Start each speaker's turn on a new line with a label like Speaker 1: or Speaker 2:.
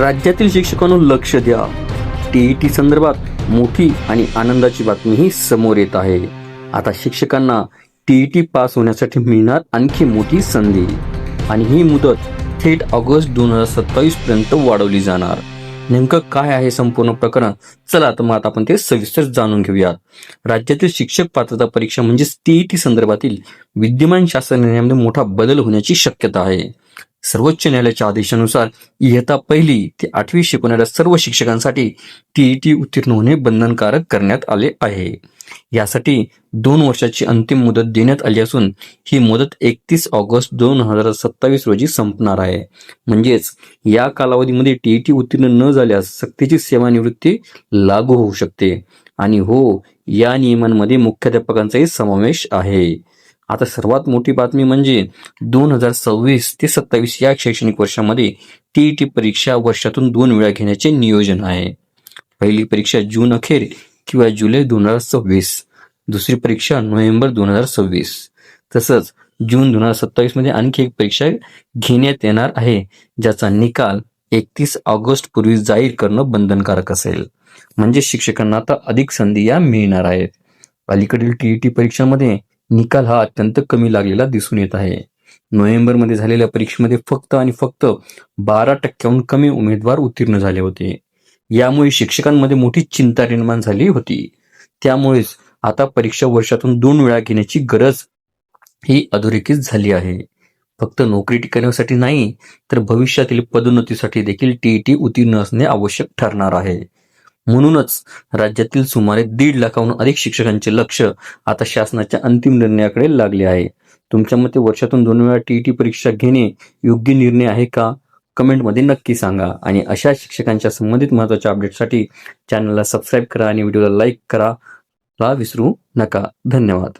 Speaker 1: राज्यातील शिक्षकांनो लक्ष द्या. टीईटी संदर्भात मोठी आणि आनंदाची बातमीही समोर येत आहे. आता शिक्षकांना टीईटी पास होण्यासाठी मिळणार आणखी मोठी संधी. आणि ही मुदत थेट ऑगस्ट दोन हजार सत्तावीस पर्यंत वाढवली जाणार. नेमकं काय आहे संपूर्ण प्रकरण? चला तर मग आता आपण ते सविस्तर जाणून घेऊयात. राज्यातील शिक्षक पात्रता परीक्षा म्हणजे टीईटी संदर्भातील विद्यमान शासन निर्णयामध्ये मोठा बदल होण्याची शक्यता आहे. सर्वोच्च न्यायालयाच्या आदेशानुसार इयत्ता पहिली ते आठवी शिकवणाऱ्या सर्व शिक्षकांसाठी टीईटी उत्तीर्ण होणे बंधनकारक करण्यात आले आहे. यासाठी दोन वर्षाची अंतिम मुदत देण्यात आली असून ही मुदत एकतीस ऑगस्ट दोन हजार सत्तावीस रोजी संपणार आहे. म्हणजेच या कालावधीमध्ये टीईटी उत्तीर्ण न झाल्यास सक्तीची सेवानिवृत्ती लागू होऊ शकते. आणि हो या नियमांमध्ये मुख्याध्यापकांचाही समावेश आहे. आता सर्वात मोठी बातमी म्हणजे दोन हजार सव्वीस ते सत्तावीस या शैक्षणिक वर्षामध्ये टीईटी परीक्षा वर्षातून दोन वेळा घेण्याचे नियोजन आहे. पहिली परीक्षा जून अखेर किंवा जुलै दोन हजार सव्वीस. दुसरी परीक्षा नोव्हेंबर दोन हजार सव्वीस. तसंच जून दोन हजार सत्तावीसमध्ये आणखी एक परीक्षा घेण्यात येणार आहे ज्याचा निकाल एकतीस ऑगस्ट पूर्वी जाहीर करणं बंधनकारक असेल. म्हणजे शिक्षकांना आता अधिक संधी या मिळणार आहेत. अलीकडील टीईटी परीक्षांमध्ये निकाल हा अत्यंत कमी लागलेला दिसून येत आहे. नोव्हेंबरमध्ये झालेल्या परीक्षेमध्ये फक्त आणि फक्त बारा टक्क्याहून कमी उमेदवार उत्तीर्ण झाले होते. यामुळे शिक्षकांमध्ये मोठी चिंता निर्माण झाली होती. त्यामुळेच आता परीक्षा वर्षातून दोन वेळा घेण्याची गरज ही अधोरेखित झाली आहे. फक्त नोकरी टिकवण्यासाठी नाही तर भविष्यातील पदोन्नतीसाठी देखील टीईटी उत्तीर्ण असणे आवश्यक ठरणार आहे. म्हणूनच राज्यातील सुमारे दीड लाखाहून अधिक शिक्षकांचे लक्ष आता शासनाच्या अंतिम निर्णयाकडे लागले आहे. तुमच्या मते वर्षातून दोन वेळा टीईटी परीक्षा घेणे योग्य निर्णय आहे का? कमेंटमध्ये नक्की सांगा. आणि अशा शिक्षकांच्या संबंधित महत्त्वाच्या अपडेटसाठी चॅनलला सबस्क्राईब करा आणि व्हिडिओला लाईक करा. ला विसरू नका. धन्यवाद.